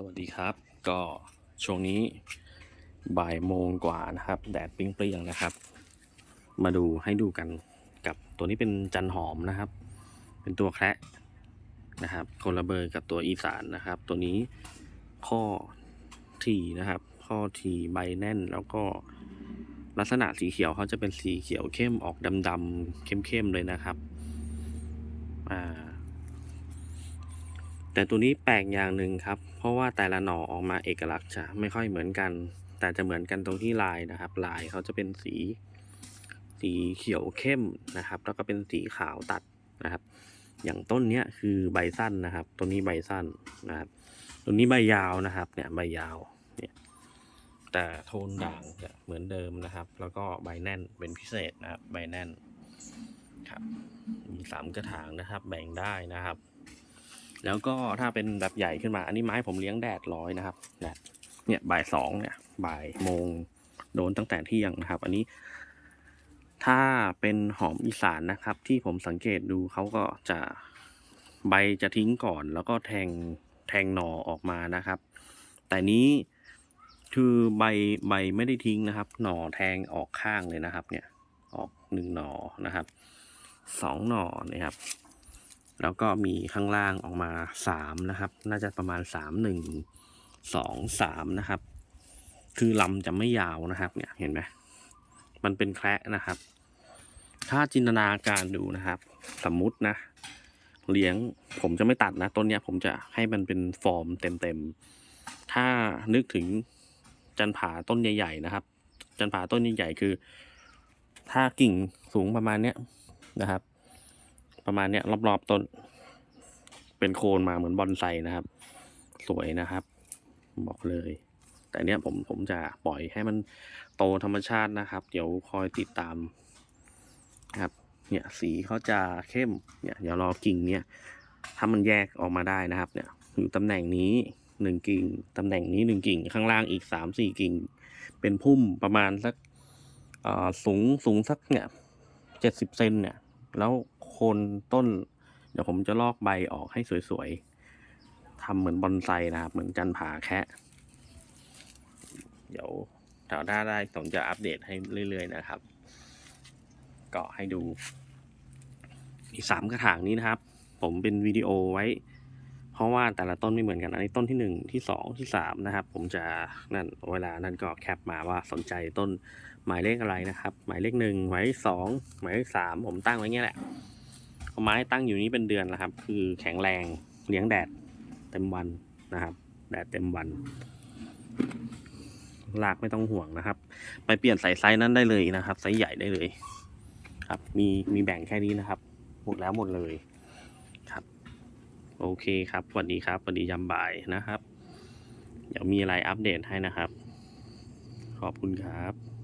สวัสดีครับ ก็ช่วงนี้บ่ายโมงกว่านะครับ แดดปิ้งปริ้ยงนะครับ มาดูให้ดูกันกับตัวนี้เป็นจันหอมนะครับ เป็นตัวแคระนะครับคนละเบอร์กับตัวอีสานนะครับ ตัวนี้ข้อทีนะครับ ข้อทีใบแน่นแล้วก็ลักษณะสีเขียวเขาจะเป็นสีเขียวเข้มออกดำๆเข้มๆเลยนะครับ อ่า แต่ตัวนี้แปลกอย่างหนึ่งครับ เพราะว่าแต่ละหน่อออกมาเอกลักษณ์จะไม่ค่อยเหมือนกัน แต่จะเหมือนกันตรงที่ลายนะครับ ลายเขาจะเป็นสี สีเขียวเข้มนะครับ แล้วก็เป็นสีขาวตัดนะครับ อย่างต้นเนี้ยคือใบสั้นนะครับ ตัวนี้ใบสั้นนะครับตัวนี้ใบยาวนะครับ เนี่ยใบยาวเนี่ยแต่โทนด่างจะเหมือนเดิมนะครับ แล้วก็ใบแน่นเป็นพิเศษนะครับ ใบแน่นครับมีสามกระถางนะครับ แบ่งได้นะครับ แล้วก็ถ้าเป็นแบบใหญ่ขึ้นมา อันนี้ไม้ผมเลี้ยงแดดร้อยนะครับแดดเนี่ยบ่ายสองเนี่ยบ่ายโมงโดนตั้งแต่เที่ยงนะครับ อันนี้ ถ้าเป็นหอมอีสานนะครับ ที่ผมสังเกตดูเขาก็จะใบจะทิ้งก่อน แล้วก็แทงแทงหน่อออกมานะครับ แต่นี้คือใบใบไม่ได้ทิ้งนะครับ หน่อแทงออกข้างเลยนะครับ เนี่ย ออกหนึ่งหน่อนะครับสองหน่อนะครับ แล้วก็มีข้างล่างออกมาสามนะครับ น่าจะประมาณสามหนึ่งสองสามนะครับ คือลำจะไม่ยาวนะครับ เนี่ยเห็นไหมมันเป็นแคระนะครับ ถ้าจินตนาการดูนะครับ สมมุตินะ เลี้ยงผมจะไม่ตัดนะต้นเนี้ยผมจะให้มันเป็นฟอร์มเต็มๆ ถ้านึกถึงจันผาต้นใหญ่ๆนะครับ จันผาต้นใหญ่ๆคือ ถ้ากิ่งสูงประมาณเนี้ยนะครับ ประมาณเนี้ยรอบๆต้น เป็นโคนมาเหมือนบอนไซนะครับ สวยนะครับ บอกเลย แต่เนี้ยผมผมจะปล่อยให้มันโตธรรมชาตินะครับ เดี๋ยวคอยติดตามนะครับ เนี่ยสีเขาจะเข้มเนี่ยเดี๋ยวรอกิ่งเนี่ยถ้ามันแยกออกมาได้นะครับ เนี่ย อยู่ตำแหน่งนี้หนึ่งกิ่งตำแหน่งนี้หนึ่งกิ่งข้างล่างอีกสามสี่กิ่ง เป็นพุ่มประมาณสักอ่อสูงสูงสักเนี่ยเจ็ดสิบเซนเนี่ย แล้วโคนต้น เดี๋ยวผมจะลอกใบออกให้สวยๆทำเหมือนบอนไซนะครับ เหมือนจันผาแคะเดี๋ยวถ้าได้ได้ผมจะอัปเดตให้เรื่อย ๆ นะครับ ก็ให้ดู อีกสามกระถางนี้นะครับ ผมเป็นวิดีโอไว้ เพราะว่าแต่ละต้นไม่เหมือนกันอันนี้ต้นที่หนึ่งที่สองที่สามนะครับผมจะนั่นเวลานั่นก็แคปมาว่าสนใจต้นหมายเลขอะไรนะครับ หมายเลขหนึ่งหมายเลขสองหมายเลขสามผมตั้งไว้เงี้ยแหละไม้ตั้งอยู่นี้เป็นเดือนแล้วครับ คือแข็งแรงเลี้ยงแดดเต็มวันนะครับ แดดเต็มวันรากไม่ต้องห่วงนะครับ ไปเปลี่ยนใส่ไซส์นั้นได้เลยนะครับไซส์ใหญ่ได้เลย ครับ มีมีแบ่งแค่นี้นะครับ หมดแล้วหมดเลย โอเคครับสวัสดีครับสวัสดียามบ่ายนะครับ เดี๋ยวมีอะไรอัปเดตให้นะครับ ขอบคุณครับ